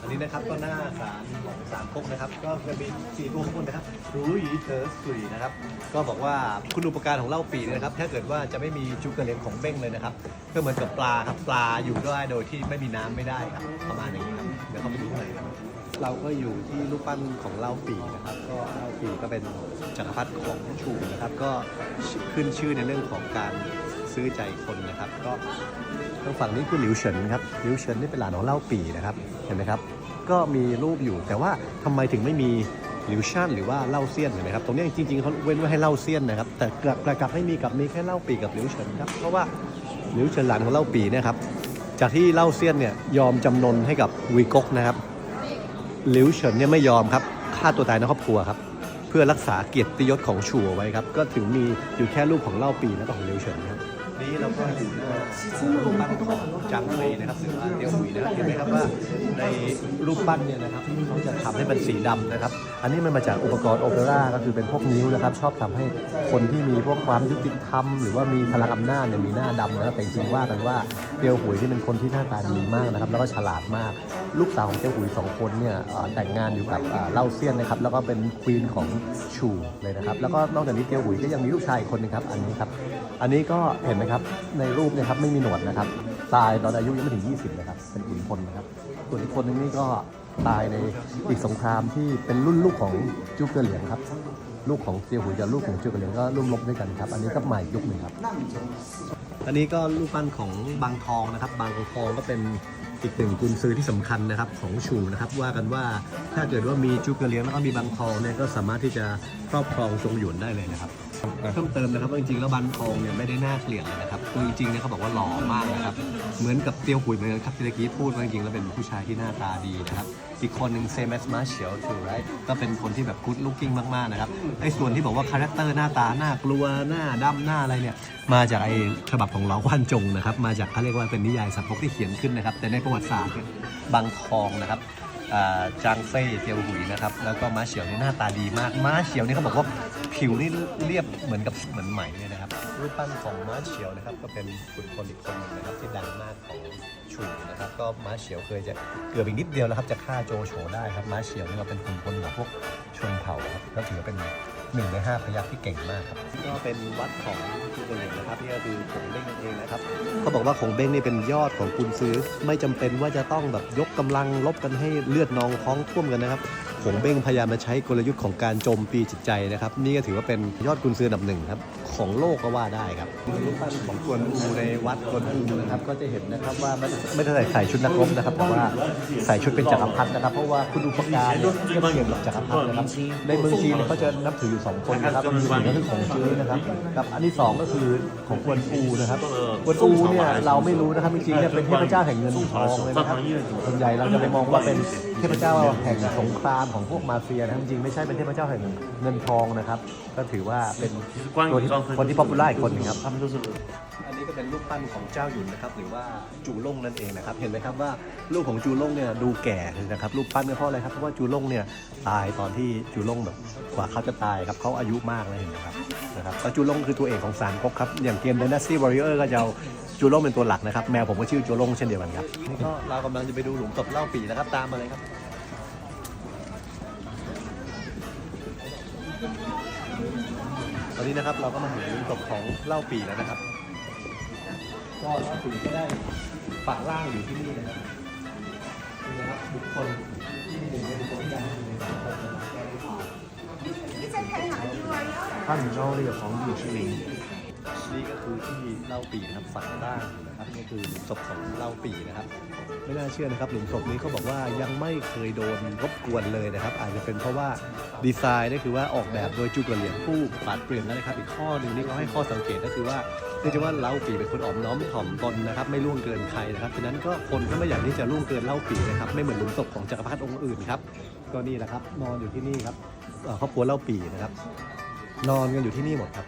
อันนี้นะครับก็หน้าสารของสามก๊กนะครับ ก็จะมีสี่ตัวข้างบนนะครับ รู้หยีเธอสุยนะครับ ก็บอกว่าคุณอุปการของเหล้าปีนะครับ ถ้าเกิดว่าจะไม่มีจุกกระเลียงของเบ้งเลยนะครับ ก็เหมือนกับปลาครับ ปลาอยู่ได้โดยที่ไม่มีน้ำไม่ได้ครับ ประมาณอย่างนี้ครับ เดี๋ยวเขาไปดูข้างในครับเราก็อยู่ที่รูปปั้นของเหล้าปีนะครับ ก็เหล้าปีก็เป็นจักรพรรดิของชูนะครับ ก็ขึ้นชื่อในเรื่องของการ ซื้อใจคนนะครับ ก็ทางฝั่งนี้คือหลิวเฉินครับหลิวเฉินนี่เป็นหลานของเล่าปีนะครับเห็นไหมครับ ก็มีรูปอยู่แต่ว่าทำไมถึงไม่มีหลิวชั่นหรือว่าเล่าเซียนเห็นไหมครับตรงนี้จริงๆเขาเว้นไว้ให้เล่าเซียนนะครับ แต่กลับกลับไม่มีกับมีแค่เล่าปีกับหลิวเฉินครับเพราะว่าหลิวเฉินหลานของเล่าปีเนะครับจากที่เล่าเซียนเนี่ยยอมจำนนให้กับวีก๊กนะครับหลิวเฉินเนี่ยไม่ยอมครับฆ่าตัวตายในครอบครัวครับ พื่อรักษาเกียรติยศของชูเอาไว้ครับ ก็ถึงมีอยู่แค่รูปของเล่าปีและของหลิวเฉินครับนี้เราก็อยู่หน้ารูปปั้นของจางเฟยนะครับหรือว่าเตียวหุยนะครับเห็นไหมครับว่าในรูปปั้นเนี่ยนะครับเขาจะทำให้เป็นสีดำนะครับ อันนี้มันมาจากอุปกรณ์โอเปร่าก็คือเป็นพวกนิ้วนะครับ ชอบทำให้คนที่มีพวกความยุติธรรม หรือว่ามีพลังอำนาจเนี่ยมีหน้าดำนะครับแต่จริงว่ากันว่าเตียวหุยที่เป็นคนที่หน้าตาดีมากนะครับ แล้วก็ฉลาดมาก ลูกสาวของเตียวหุยสองคนเนี่ยแต่งงานอยู่กับเล่าเซียนนะครับ แล้วก็เป็นควีนของชูเลยนะครับ แล้วก็นอกจากนี้เตียวหุยก็ยังมีลูกชายคนหนึงครับ อันนี้ครับ อันนี้ก็เห็นไหมครับ ในรูปเนี่ยครับไม่มีหนวดนะครับ ตายตอนอายุยังไม่ถึง 20นะครับ เป็นขุนพลนะครับ ส่วนอีกคนนึงนี่ก็ ตายในอีกสงครามที่เป็นรุ่นลูกของจูเกอเหลียงครับ ลูกของเตียวหุยกับลูกของจูเกอเหลียงก็ร่วมรบด้วยกันครับ อันนี้ก็ใหม่ยุคหนึ่งครับ อันนี้ก็รูปปั้นของบางทองนะครับ บางทองก็เป็นอีกหนึ่งกุญซือที่สำคัญนะครับของชูนะครับ ว่ากันว่าถ้าเกิดว่ามีจูเกอเลียงแล้วก็มีบางทองเนี่ยก็สามารถที่จะครอบครองทรงหยวนได้เลยนะครับ เพิ่มเติมนะครับว่าจริงๆแล้วบางทองเนี่ยไม่ได้น่าเกลียดเลยนะครับคือจริงๆเนี่ยเขาบอกว่าหล่อมากนะครับเหมือนกับเตียวหุยเหมือนกันครับที่เมื่อกี้พูดว่าจริงๆแล้วเป็นผู้ชายที่หน้าตาดีนะครับอีกคนหนึ่งเซมัสมาเฉียวถูกไรก็เป็นคนที่แบบกู๊ดลุคกิ้งมากๆนะครับไอ้ส่วนที่บอกว่าคาแรคเตอร์หน้าตาหน่ากลัวหน้าดำหน้าอะไรเนี่ยมาจากไอ้ฉบับของเหลาควันจงนะครับมาจากเขาเรียกว่าเป็นนิยายสัมภพที่เขียนขึ้นนะครับแต่ในประวัติศาสตร์บางทองนะครับ จางเฟ่เตียวหุยนะครับ แล้วก็ม้าเฉียวนี่หน้าตาดีมาก ม้าเฉียวนี่เขาบอกว่าผิวนี่เรียบเหมือนกับเหมือนไหมเลยนะครับ รูปปั้นของม้าเฉียวนะครับ ก็เป็นขุนพลอีกคนหนึ่งนะครับที่ดังมากของชูนะครับ ก็ม้าเฉียวเคยจะเกือบอีกนิดเดียวแล้วครับจะฆ่าโจโฉได้ครับ ม้าเฉียวนี่ก็เป็นขุนพลของพวกชนเผ่าครับก็ถือเป็น หนึ่งในห้าพยัคฆ์ที่เก่งมากครับก็เป็นวัดของจุกเหลียงนะครับนี่ก็คือขงเบ้งนั่นเองนะครับเขาบอกว่าขงเบ้งนี่เป็นยอดของกุนซื้อ ไม่จำเป็นว่าจะต้องแบบยกกำลังลบกันให้เลือดนองท้องท่วมกันนะครับขงเบ้งพยายามมาใช้กลยุทธ์ของการโจมตีจิตใจนะครับ นี่ก็ถือว่าเป็นยอดกุนซืออันดับหนึ่งครับของโลกก็ว่าได้ครับรูปปั้นของกวนอูในวัดกวนอูนะครับก็จะเห็นนะครับว่าไม่ไม่ได้ใส่ชุดนักรบนะครับ แต่ว่าใส่ชุดเป็นจักรพรรดินะครับ เพราะว่าคุณอุปการเนี่ยเทียบเทียมกับจักรพรรดินะครับในเมืองจีนเนี่ยเขาจะนับถืออยู่สองคนนะครับมีหนึ่งก็คือของจื้อนะครับกับอันที่สองก็คือของกวนอูนะครับกวนอูเนี่ยเราไม่รู้นะครับจริงๆเนี่ยเป็นเทพเจ้าแห่งเงินทองเลยนะครับส่วนใหญ่เราจะไปมองว่าเป็นเทพเจ้าแห่งสงครามของพวกมาเฟียนะครับจริงๆไม่ใช่เป็นเทพเจ้าแห่งเงินทองนะครับ ก็ถือว่าเป็นตัวที่คนที่ป๊อปปูล่าอีกคนหนึงครับ อันนี้ก็เป็นรูปปั้นของเจ้าหยุนนะครับหรือว่าจูล่งนั่นเองนะครับ เห็นไหมครับว่ารูปของจูล่งเนี่ยดูแก่เลยนะครับรูปปั้นก็เพราะอะไรครับเพราะว่าจูล่งเนี่ยตายตอนที่จูล่งแบบกว่าเขาจะตายครับเขาอายุมากเลยเห็นไหมครับนะครับแล้วจูล่งคือตัวเอกของสารก๊กครับอย่างเกม Dynasty Warrior ก็จะเอาจูล่งเป็นตัวหลักนะครับแมวผมก็ชื่อจูล่งเช่นเดียวกันครับนี่ก็เรากำลังจะไปดูหลุมศพเล่าปีนะครับตามมาเลยครับต อนนี้นะครับเราก็มาถึงหลุมศพของเล่าปีแล้วนะครับ ก็เล่าปีก็ได้ฝังร่างอยู่ที่นี่นะครับนี่นะครับบุคคลที่หนึ่งในบุคคลที่ดังที่สุดในสังคมนะครับ 他很招这个皇帝之灵。 นี่ก็คือที่เล่าปีนะครับฝังร่างนะครับนี่คือหลุมศพของเล่าปีนะครับไม่น่าเชื่อนะครับหลุมศพนี้เขาบอกว่ายังไม่เคยโดนรบกวนเลยนะครับ อาจจะเป็นเพราะว่าดีไซน์นี่คือว่าออกแบบโดยจูเกเหลียงผู้ปราดเปรียนนะครับ อีกข้อหนึ่งที่เขาให้ข้อสังเกตก็คือว่าเนื่องจากว่าเล่าปีเป็นคนอ่อมน้อมถ่อมตนนะครับ ไม่ล่วงเกินใครนะครับฉะนั้นก็คนก็ไม่อยากที่จะล่วงเกินเล่าปีนะครับไม่เหมือนหลุมศพของจักรพรรดิองค์อื่นครับก็นี่แหละครับนอนอยู่ที่นี่ครับครอบครัวเล่าปีนะครับนอนกันอยู่ที่นี่หมดครับ